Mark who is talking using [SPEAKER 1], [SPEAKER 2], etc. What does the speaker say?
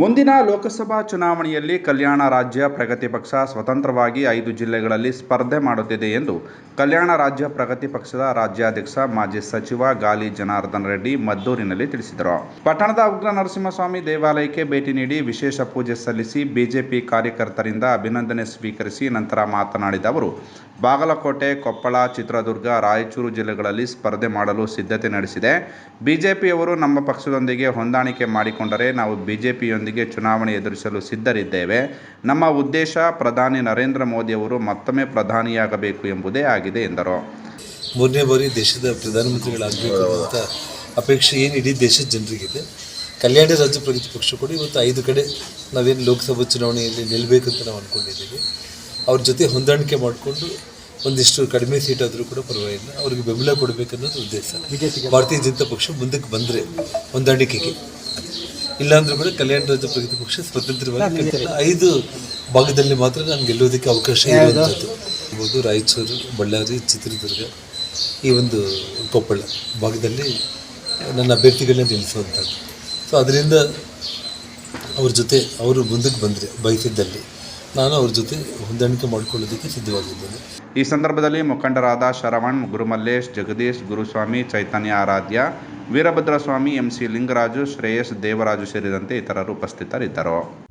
[SPEAKER 1] ಮುಂದಿನ ಲೋಕಸಭಾ ಚುನಾವಣೆಯಲ್ಲಿ ಕಲ್ಯಾಣ ರಾಜ್ಯ ಪ್ರಗತಿ ಪಕ್ಷ ಸ್ವತಂತ್ರವಾಗಿ ಐದು ಜಿಲ್ಲೆಗಳಲ್ಲಿ ಸ್ಪರ್ಧೆ ಮಾಡುತ್ತಿದೆ ಎಂದು ಕಲ್ಯಾಣ ರಾಜ್ಯ ಪ್ರಗತಿ ಪಕ್ಷದ ರಾಜ್ಯಾಧ್ಯಕ್ಷ ಮಾಜಿ ಸಚಿವ ಗಾಲಿ ಜನಾರ್ದನ್ ರೆಡ್ಡಿ ಮದ್ದೂರಿನಲ್ಲಿ ತಿಳಿಸಿದರು. ಪಟ್ಟಣದ ಉಗ್ರ ನರಸಿಂಹಸ್ವಾಮಿ ದೇವಾಲಯಕ್ಕೆ ಭೇಟಿ ನೀಡಿ ವಿಶೇಷ ಪೂಜೆ ಸಲ್ಲಿಸಿ ಬಿಜೆಪಿ ಕಾರ್ಯಕರ್ತರಿಂದ ಅಭಿನಂದನೆ ಸ್ವೀಕರಿಸಿ ನಂತರ ಮಾತನಾಡಿದ ಅವರು, ಬಾಗಲಕೋಟೆ, ಕೊಪ್ಪಳ, ಚಿತ್ರದುರ್ಗ, ರಾಯಚೂರು ಜಿಲ್ಲೆಗಳಲ್ಲಿ ಸ್ಪರ್ಧೆ ಮಾಡಲು ಸಿದ್ಧತೆ ನಡೆಸಿದೆ. ಬಿಜೆಪಿಯವರು ನಮ್ಮ ಪಕ್ಷದೊಂದಿಗೆ ಹೊಂದಾಣಿಕೆ ಮಾಡಿಕೊಂಡರೆ ನಾವು ಬಿಜೆಪಿಯೊಂದಿಗೆ ಚುನಾವಣೆ ಎದುರಿಸಲು ಸಿದ್ಧರಿದ್ದೇವೆ. ನಮ್ಮ ಉದ್ದೇಶ ಪ್ರಧಾನಿ ನರೇಂದ್ರ ಮೋದಿಯವರು ಮತ್ತೊಮ್ಮೆ ಪ್ರಧಾನಿಯಾಗಬೇಕು ಎಂಬುದೇ ಆಗಿದೆ ಎಂದರು.
[SPEAKER 2] ಮೂರನೇ ಬಾರಿ ದೇಶದ ಪ್ರಧಾನಮಂತ್ರಿಗಳಾಗಬೇಕು ಅಂತ ಅಪೇಕ್ಷೆ ಏನು ಇಡೀ ದೇಶದ ಜನರಿಗಿದೆ. ಕಲ್ಯಾಣ ರಾಜ್ಯ ಪ್ರಗತಿ ಪಕ್ಷ ಕೂಡ ಇವತ್ತು ಐದು ಕಡೆ ನಾವೇನು ಲೋಕಸಭಾ ಚುನಾವಣೆಯಲ್ಲಿ ನಿಲ್ಲಬೇಕಂತ ನಾವು ಅಂದ್ಕೊಂಡಿದ್ದೀವಿ ಅವ್ರ ಜೊತೆ ಹೊಂದಾಣಿಕೆ ಮಾಡಿಕೊಂಡು ಒಂದಿಷ್ಟು ಕಡಿಮೆ ಸೀಟ್ ಆದರೂ ಕೂಡ ಪರವಾಗಿಲ್ಲ. ಅವ್ರಿಗೆ ಬೆಂಬಲ ಕೊಡಬೇಕನ್ನೋದು ಉದ್ದೇಶ. ಭಾರತೀಯ ಜನತಾ ಪಕ್ಷ ಮುಂದಕ್ಕೆ ಬಂದರೆ ಹೊಂದಾಣಿಕೆಗೆ. ಇಲ್ಲಾಂದ್ರೂ ಕೂಡ ಕಲ್ಯಾಣ ರಾಜ್ಯ ಪ್ರಗತಿ ಪಕ್ಷ ಸ್ವತಂತ್ರವಾಗಿ ಐದು ಭಾಗದಲ್ಲಿ ಮಾತ್ರ ನಾನು ಗೆಲ್ಲೋದಕ್ಕೆ ಅವಕಾಶ ಇರುವಂಥದ್ದು. ಇರ್ಬೋದು ರಾಯಚೂರು ಬಳ್ಳಾರಿ ಚಿತ್ರದುರ್ಗ ಈ ಒಂದು ಕೊಪ್ಪಳ ಭಾಗದಲ್ಲಿ ನನ್ನ ಅಭ್ಯರ್ಥಿಗಳನ್ನ ನಿಲ್ಲಿಸುವಂಥದ್ದು. ಸೊ ಅದರಿಂದ ಅವ್ರ ಜೊತೆ ಅವರು ಮುಂದಕ್ಕೆ ಬಂದರೆ ಬಯಸಿದ್ದಲ್ಲಿ ನಾನು ಅವ್ರ ಜೊತೆ ಹೊಂದಾಣಿಕೆ ಮಾಡಿಕೊಳ್ಳೋದಕ್ಕೆ ಸಿದ್ಧವಾಗಿದ್ದೇನೆ.
[SPEAKER 1] ಈ ಸಂದರ್ಭದಲ್ಲಿ ಮುಖಂಡರಾದ ಶರವಣ್, ಗುರುಮಲ್ಲೇಶ್, ಜಗದೀಶ್, ಗುರುಸ್ವಾಮಿ, ಚೈತನ್ಯ ಆರಾಧ್ಯ, ವೀರಭದ್ರಸ್ವಾಮಿ, ಎಂಸಿ ಲಿಂಗರಾಜು, ಶ್ರೇಯಸ್ ದೇವರಾಜು ಸೇರಿದಂತೆ ಇತರರು ಉಪಸ್ಥಿತರಿದ್ದರು.